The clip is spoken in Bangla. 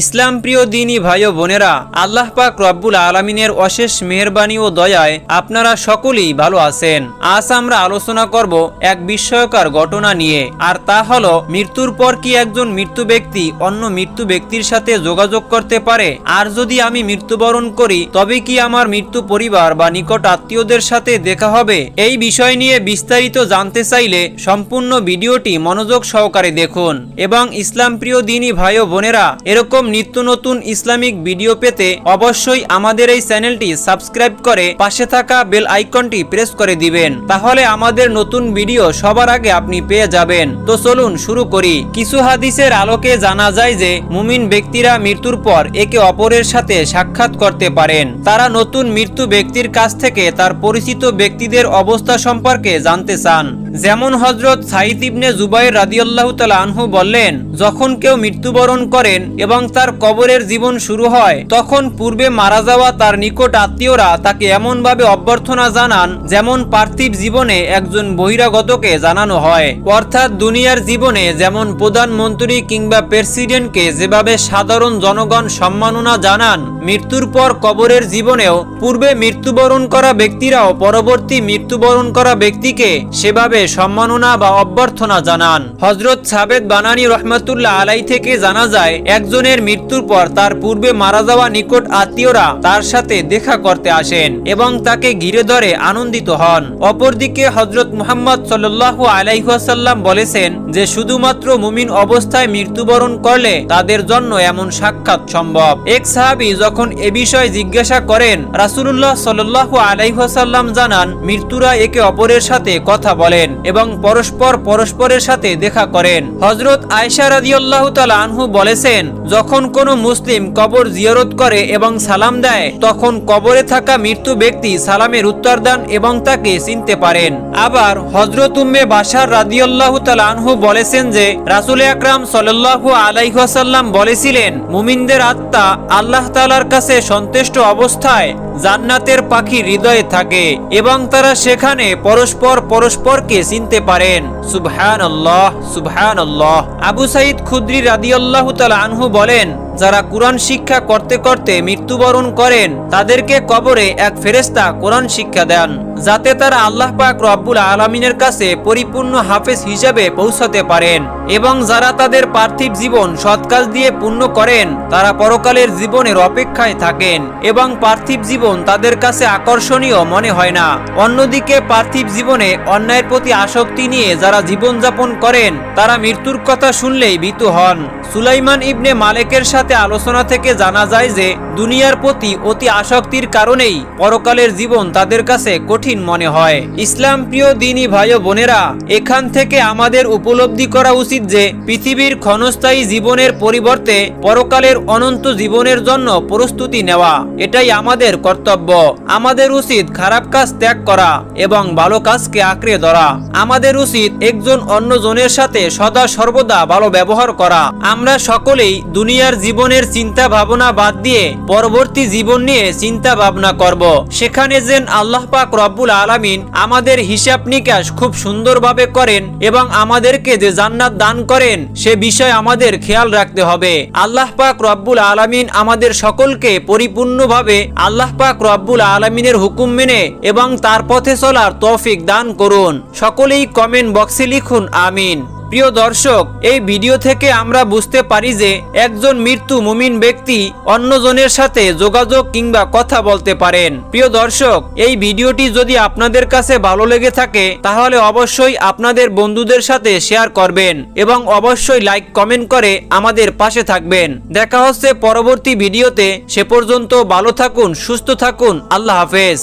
ইসলাম প্রিয় দিনী ভাই ও বোনেরা, আল্লাহ পাক রব্বুল আলমিনের অশেষ মেহরবানি ও দয়ায় আপনারা সকলেই ভালো আছেন। আজ আমরা আলোচনা করব এক বিস্ময়কর ঘটনা নিয়ে, আর তা হলো, মৃত্যুর পর কি একজন মৃত্যু ব্যক্তি অন্য মৃত্যু ব্যক্তির সাথে যোগাযোগ করতে পারে? আর যদি আমি মৃত্যুবরণ করি, তবে কি আমার মৃত্যু পরিবার বা নিকট আত্মীয়দের সাথে দেখা হবে? এই বিষয় নিয়ে বিস্তারিত জানতে চাইলে সম্পূর্ণ ভিডিওটি মনোযোগ সহকারে দেখুন। এবং ইসলাম প্রিয় দিনী ভাই ও বোনেরা, এরকম নিত্য নতুন ইসলামিক ভিডিও পেতে অবশ্যই আমাদের এই চ্যানেলটি সাবস্ক্রাইব করে পাশে থাকা বেল আইকনটি প্রেস করে দিবেন। তাহলে আমাদের নতুন ভিডিও সবার আগে আপনি পেয়ে যাবেন। তো চলুন শুরু করি। কিছু হাদিসের আলোকে জানা যায় যে মুমিন ব্যক্তিরা মৃত্যুর পর একে অপরের সাথে সাক্ষাৎ করতে পারেন। তারা নতুন মৃত্যু ব্যক্তির কাছ থেকে তার পরিচিত ব্যক্তিদের অবস্থা সম্পর্কে জানতে চান। যেমন হজরত সাইদ ইবনে জুবাইর রাদিয়াল্লাহু তাআলা আনহু বললেন, যখন কেউ মৃত্যুবরণ করেন এবং তার কবরের জীবন শুরু হয়। তখন পূর্বে মারা যাওয়া তার নিকট আত্মীয়রা তাকে এমনভাবে অভ্যর্থনা জানান যেমন পার্থিব জীবনে একজন বহিরাগতকে জানানো হয়। অর্থাৎ দুনিয়ার জীবনে যেমন প্রধানমন্ত্রী কিংবা প্রেসিডেন্টকে যেভাবে সাধারণ জনগণ সম্মাননা জানান, মৃত্যুর পর কবরের জীবনেও পূর্বে মৃত্যুবরণ করা ব্যক্তিরাও পরবর্তী মৃত্যুবরণ করা ব্যক্তিকে সেভাবে সম্মাননা বা অভ্যর্থনা জানান। হজরত সাবেদ বানানি রহমতুল্লাহ আলাই থেকে জানা যায়, একজনের মৃত্যুর পর তার পূর্বে মারা যাওয়া নিকট আত্মীয়রা তার সাথে দেখা করতে আসেন এবং তাকে ঘিরে ধরে আনন্দিত হন। অপরদিকে হজরত মুহাম্মদ সাল্লু আলাইহাসাল্লাম বলেছেন যে, শুধুমাত্র মুমিন অবস্থায় মৃত্যুবরণ করলে তাদের জন্য এমন সাক্ষাৎ সম্ভব। এক সাহাবি যখন এ বিষয়ে জিজ্ঞাসা করেন রাসুল্লাহ সাল্লু আলাইহাসাল্লাম জানান, মৃত্যুরা একে অপরের সাথে কথা বলেন এবং পরস্পর পরস্পরের সাথে দেখা করেন। হজরত আয়সা রাদিয়াল্লাহু তাআলা আনহু বলেছেন, যখন কোনো মুসলিম কবর জিয়ারত করে এবং সালাম দেয়, তখন কবরে থাকা মৃত্যু ব্যক্তি সালামের উত্তর দেন এবং তাকে চিনতে পারেন। আবার হজরত উম্মে বাসার রাদিয়াল্লাহু তাআলা আনহু বলেছেন যে, রাসূল আকরাম সাল্লাল্লাহু আলাইহি ওয়াসাল্লাম বলেছিলেন, মুমিনদের আত্মা আল্লাহ তালার কাছে সন্তুষ্ট অবস্থায় জান্নাতের পাখি হৃদয়ে থাকে এবং তারা সেখানে পরস্পর পরস্পরকে চিনতে পারেন। সুবহানাল্লাহ সুবহানাল্লাহ। আবু সাইদ খুদ্রি রাদিয়াল্লাহু তাআলা আনহু বলেন যারা কোরআন শিক্ষা করতে করতে মৃত্যুবরণ করেন, তাদেরকে কবরে এক ফেরেস্তা কোরআন শিক্ষা দেন, যাতে তারা আল্লাহ পাক রব্বুল আলমিনের কাছে পরিপূর্ণ হাফেজ হিসেবে পৌঁছাতে পারেন এবং যারা তাদের পার্থিব জীবন সৎকাজ দিয়ে পূর্ণ করেন, তারা পরকালের জীবনের অপেক্ষায় থাকেন এবং পার্থিব জীবন তাদের কাছে আকর্ষণীয় মনে হয় না। অন্যদিকে পার্থিব জীবনে অন্যায়ের প্রতি আসক্তি নিয়ে যারা জীবনযাপন করেন, তারা মৃত্যুর কথা শুনলেই ভীত হন। সুলাইমান ইবনে মালেকের সাথে আলোচনা থেকে জানা যায় যে, দুনিয়ার প্রতি অতি আসক্তির কারণেই পরকালের জীবন তাদের কাছে কঠিন মনে হয়। ইসলাম প্রিয় দিনী ভাই বোনেরা, এখান থেকে আমাদের উপলব্ধি করা উচিত যে, পৃথিবীর ক্ষণস্থায়ী জীবনের পরিবর্তে পরকালের অনন্ত জীবনের জন্য প্রস্তুতি নেওয়া, এটাই আমাদের কর্তব্য। আমাদের উচিত খারাপ কাজ ত্যাগ করা এবং ভালো কাজকে আঁকড়ে ধরা। আমাদের উচিত একজন অন্যজনের সাথে সদা সর্বদা ভালো ব্যবহার করা। আমরা সকলেই দুনিয়ার জীবনের চিন্তা ভাবনা বাদ দিয়ে পরবর্তী জীবন নিয়ে চিন্তা ভাবনা করব। সেখানে যেন আল্লাহ পাক রব্বুল আলামিন আমাদের হিসাব নিকাশ খুব সুন্দরভাবে করেন এবং আমাদেরকে যে জান্নাত দান করেন, সে বিষয় আমাদের খেয়াল রাখতে হবে। আল্লাহ পাক রব্বুল আলামিন আমাদের সকলকে পরিপূর্ণভাবে আল্লাহ পাক রব্বুল আলামিনের হুকুম মেনে এবং তার পথে চলার তৌফিক দান করুন। সকলেই কমেন্ট বক্সে লিখুন, আমিন। প্রিয় দর্শক, এই ভিডিও থেকে আমরা বুঝতে পারি যে একজন মৃত্যু মুমিন ব্যক্তি অন্যজনের সাথে যোগাযোগ কিংবা কথা বলতে পারেন। প্রিয় দর্শক, এই ভিডিওটি যদি আপনাদের কাছে ভালো লেগে থাকে, তাহলে অবশ্যই আপনাদের বন্ধুদের সাথে শেয়ার করবেন এবং অবশ্যই লাইক কমেন্ট করে আমাদের পাশে থাকবেন। দেখা হচ্ছে পরবর্তী ভিডিওতে। সে পর্যন্ত ভালো থাকুন, সুস্থ থাকুন। আল্লাহ হাফেজ।